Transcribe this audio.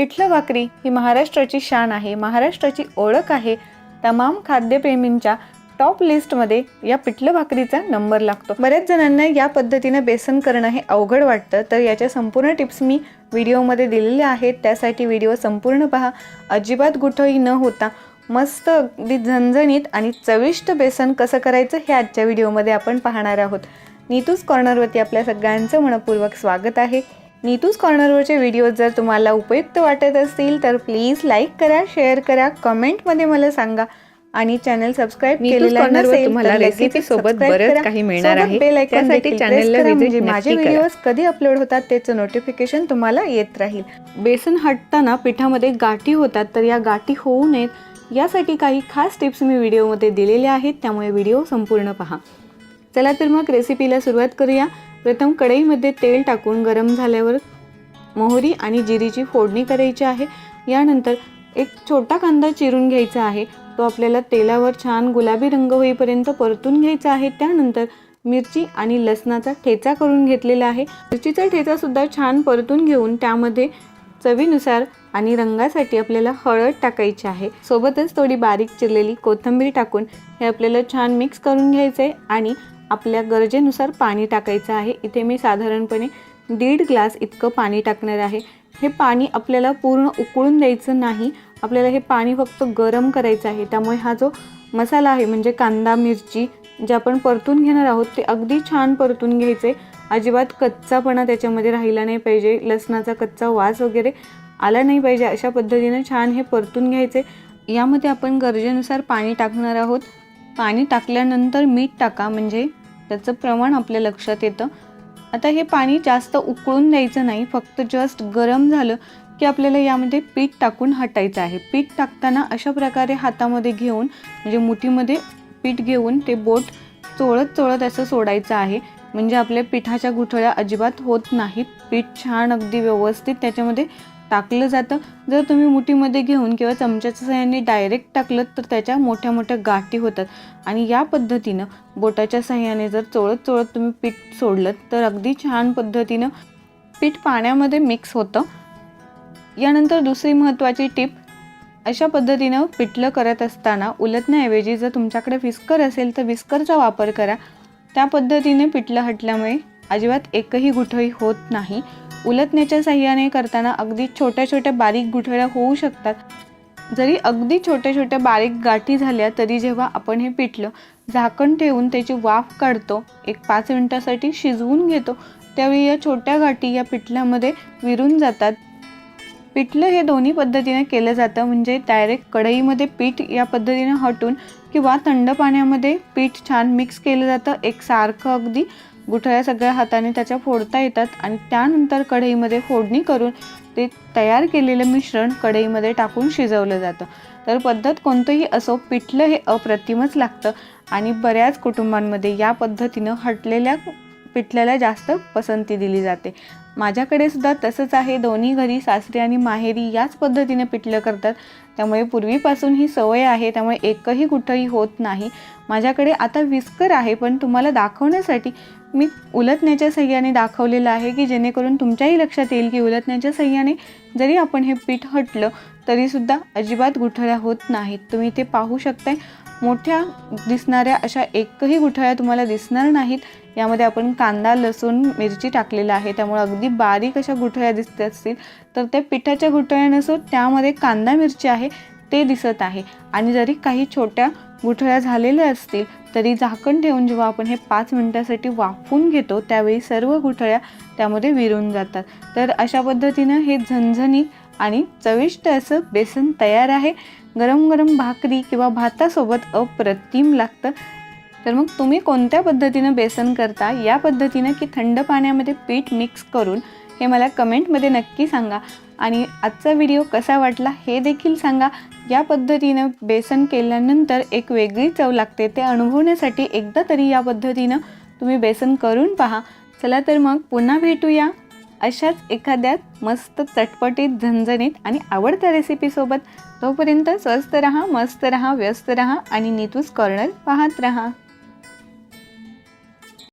पिठलं भाकरी ही महाराष्ट्राची शान आहे महाराष्ट्राची ओळख आहे. तमाम खाद्यप्रेमींच्या टॉप लिस्टमध्ये या पिठलं भाकरीचा नंबर लागतो. बऱ्याच जणांना या पद्धतीनं बेसन करणं हे अवघड वाटतं तर याच्या संपूर्ण टिप्स मी व्हिडिओमध्ये दिलेल्या आहेत. त्यासाठी व्हिडिओ संपूर्ण पहा. अजिबात गुठळी न होता मस्त अगदी झणझणीत आणि चविष्ट बेसन कसं करायचं हे आजच्या व्हिडिओमध्ये आपण पाहणार आहोत. नीतूस कॉर्नरवरती आपल्या सगळ्यांचं मनपूर्वक स्वागत आहे. नीतूस कॉर्नरवरचे व्हिडिओ जर तुम्हाला उपयुक्त वाटत असतील तर प्लीज लाईक करा शेअर करा कमेंटमध्ये मला सांगा आणि चॅनल सबस्क्राईब केलेला नसेल तुम्हाला रेसिपी सोबत बरंच. काही मिळणार आहे. त्यासाठी देखील channel ला press करा, visit म्हणजे माझे. व्हिडिओज कधी अपलोड होतात त्याचं नोटिफिकेशन तुम्हाला येत राहील बेसन हटताना पिठामध्ये गाठी होतात तर या गाठी होऊ नयेत यासाठी काही खास टिप्स मी व्हिडिओमध्ये दिलेल्या आहेत त्यामुळे व्हिडिओ संपूर्ण पहा चला तर मग रेसिपीला सुरुवात करूया प्रथम कढईमध्ये तेल टाकून गरम झाल्यावर मोहरी आणि जिरीची फोडणी करायची आहे. यानंतर एक छोटा कांदा चिरून घ्यायचा आहे. तो आपल्याला तेलावर छान गुलाबी रंग होईपर्यंत परतून घ्यायचा आहे. त्यानंतर मिरची आणि लसणाचा ठेचा करून घेतलेला आहे. मिरचीचा ठेचा सुद्धा छान परतून घेऊन त्यामध्ये चवीनुसार आणि रंगासाठी आपल्याला हळद टाकायची आहे. सोबतच थोडी बारीक चिरलेली कोथिंबीर टाकून हे आपल्याला छान मिक्स करून घ्यायचं आहे आणि आपल्या गरजेनुसार पाणी टाकायचं आहे. इथे मी साधारणपणे दीड ग्लास इतकं पाणी टाकणार आहे. हे पाणी आपल्याला पूर्ण उकळून द्यायचं नाही. आपल्याला हे पाणी फक्त गरम करायचं आहे. त्यामुळे हा जो मसाला आहे म्हणजे कांदा मिरची जे आपण परतून घेणार आहोत ते अगदी छान परतून घ्यायचे. अजिबात कच्चापणा त्याच्यामध्ये राहिला नाही पाहिजे. लसणाचा कच्चा वास वगैरे आला नाही पाहिजे. अशा पद्धतीने छान हे परतून घ्यायचे. यामध्ये आपण गरजेनुसार पाणी टाकणार आहोत. पाणी टाकल्यानंतर मीठ टाका म्हणजे त्याचं प्रमाण आपल्या लक्षात येतं. आता हे पाणी जास्त उकळून द्यायचं नाही फक्त जस्ट गरम झालं की आपल्याला यामध्ये पीठ टाकून हटायचं आहे. पीठ टाकताना अशा प्रकारे हातामध्ये घेऊन म्हणजे मुठीमध्ये पीठ घेऊन ते बोट चोळत चोळत असं सोडायचं आहे. म्हणजे आपल्या पिठाच्या गुठळ्या अजिबात होत नाहीत. पीठ छान अगदी व्यवस्थित त्याच्यामध्ये टाकलं जातं. जर तुम्ही मुठीमध्ये घेऊन किंवा चमच्याच्या सहाय्याने डायरेक्ट टाकलं तर त्याच्या मोठ्या मोठ्या गाठी होतात. आणि या पद्धतीनं बोटाच्या सहाय्याने जर चोळत चोळत तुम्ही पीठ सोडलं तर अगदी छान पद्धतीनं पीठ पाण्यामध्ये मिक्स होतं. यानंतर दुसरी महत्त्वाची टीप अशा पद्धतीनं पिठलं करत असताना उलटण्याऐवजी जर तुमच्याकडे विस्कर असेल तर विस्करचा वापर करा. त्या पद्धतीने पिठलं हटल्यामुळे अजिबात एकही गुठळी होत नाही. उलटण्याच्या साह्याने करताना अगदी छोट्या छोट्या बारीक गुठळ्या होऊ शकतात. जरी अगदी छोट्या छोट्या बारीक गाठी झाल्या तरी जेव्हा आपण हे पिठलं झाकण ठेवून त्याची वाफ काढतो एक पाच मिनटासाठी शिजवून घेतो त्यावेळी या छोट्या गाठी या पिठल्यामध्ये विरून जातात. पिठलं हे दोन्ही पद्धतीने केलं जातं म्हणजे डायरेक्ट कढईमध्ये पीठ या पद्धतीने हटून किंवा थंड पाण्यामध्ये पीठ छान मिक्स केलं जातं एक सारखं अगदी गुठळ्या सगळ्या हाताने त्याच्या फोडता येतात आणि त्यानंतर कढईमध्ये फोडणी करून ते तयार केलेलं मिश्रण कढईमध्ये टाकून शिजवलं जातं. तर पद्धत कोणतंही असो पिठलं हे अप्रतिमच लागतं आणि बऱ्याच कुटुंबांमध्ये या पद्धतीनं हटलेल्या पिठल्याला जास्त पसंती दिली जाते. माझ्याकडे सुद्धा तसंच आहे. दोन्ही घरी सासरी आणि माहेरी याच पद्धतीने पिठलं करतात. त्यामुळे पूर्वीपासून ही सवय आहे. त्यामुळे एकही कुठंही होत नाही. माझ्याकडे आता विस्कर आहे पण तुम्हाला दाखवण्यासाठी मी उलटण्याच्या सह्याने दाखवलेलं आहे की जेणेकरून तुमच्याही लक्षात येईल की उलटण्याच्या सह्याने जरी आपण हे पीठ हटलं तरीसुद्धा अजिबात गुठळ्या होत नाहीत. तुम्ही ते पाहू शकताय. मोठ्या दिसणाऱ्या अशा एकही गुठळ्या तुम्हाला दिसणार नाहीत. यामध्ये आपण कांदा लसूण मिरची टाकलेला आहे. त्यामुळे अगदी बारीक अशा गुठळ्या दिसत असतील तर त्या पिठाच्या गुठळ्या नसून त्यामध्ये कांदा मिरची आहे ते दिसत आहे. आणि जरी काही छोट्या गुठळ्या झालेल्या असतील तरी झाकण ठेवून जेव्हा आपण हे पाच मिनटासाठी वाफवून घेतो त्यावेळी सर्व गुठळ्या त्यामध्ये विरून जातात. तर अशा पद्धतीनं हे झणझणी आणि चविष्ट असं बेसन तयार आहे. गरम गरम भाकरी किंवा भातासोबत अप्रतिम लागतं. तर मग तुम्ही कोणत्या पद्धतीनं बेसन करता? या पद्धतीनं की थंड पाण्यामध्ये पीठ मिक्स करून हे मला कमेंटमध्ये नक्की सांगा. आणि आजचा व्हिडिओ कसा वाटला हे देखील सांगा. या पद्धतीनं बेसन केल्यानंतर एक वेगळी चव लागते ते अनुभवण्यासाठी एकदा तरी या पद्धतीनं तुम्ही बेसन करून पहा. चला तर मग पुन्हा भेटूया अशाच एखाद्या मस्त चटपटीत झणझणीत आणि आवडत्या रेसिपीसोबत तोपर्यंत स्वस्त रहा मस्त रहा व्यस्त रहा आणि नीतूस कॉर्नर पाहत रहा.